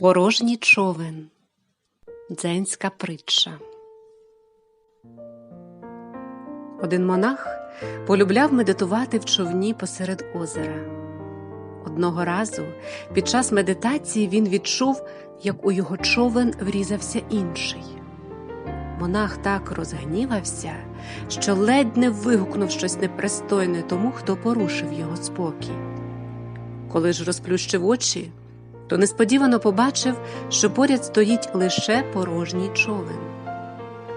Порожній човен. Дзенська притча. Один монах полюбляв медитувати в човні посеред озера. Одного разу під час медитації він відчув, як у його човен врізався інший. Монах так розгнівався, що ледь не вигукнув щось непристойне тому, хто порушив його спокій. Коли ж розплющив очі, то несподівано побачив, що поряд стоїть лише порожній човен,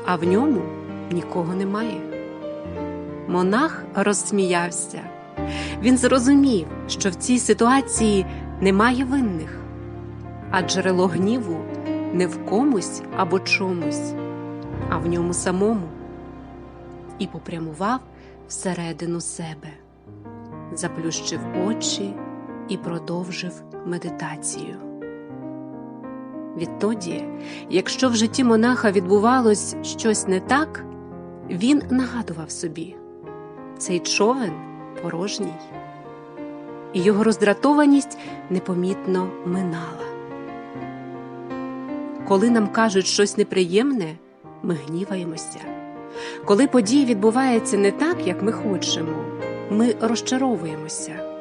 а в ньому нікого немає. Монах розсміявся. Він зрозумів, що в цій ситуації немає винних, а джерело гніву не в комусь або чомусь, а в ньому самому, і попрямував всередину себе, заплющив очі і продовжив медитацію. Відтоді, якщо в житті монаха відбувалось щось не так, він нагадував собі цей човен порожній, і його роздратованість непомітно минала. Коли нам кажуть щось неприємне, ми гніваємося. Коли події відбуваються не так, як ми хочемо, ми розчаровуємося.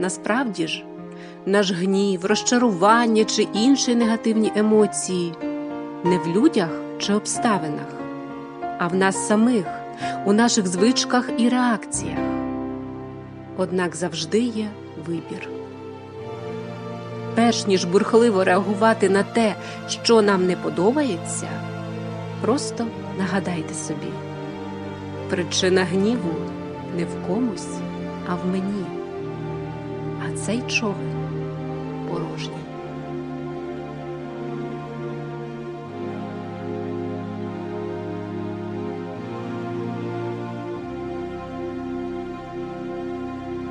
Насправді ж, наш гнів, розчарування чи інші негативні емоції не в людях чи обставинах, а в нас самих, у наших звичках і реакціях. Однак завжди є вибір. Перш ніж бурхливо реагувати на те, що нам не подобається, просто нагадайте собі, причина гніву не в комусь, а в мені а цей човен порожній.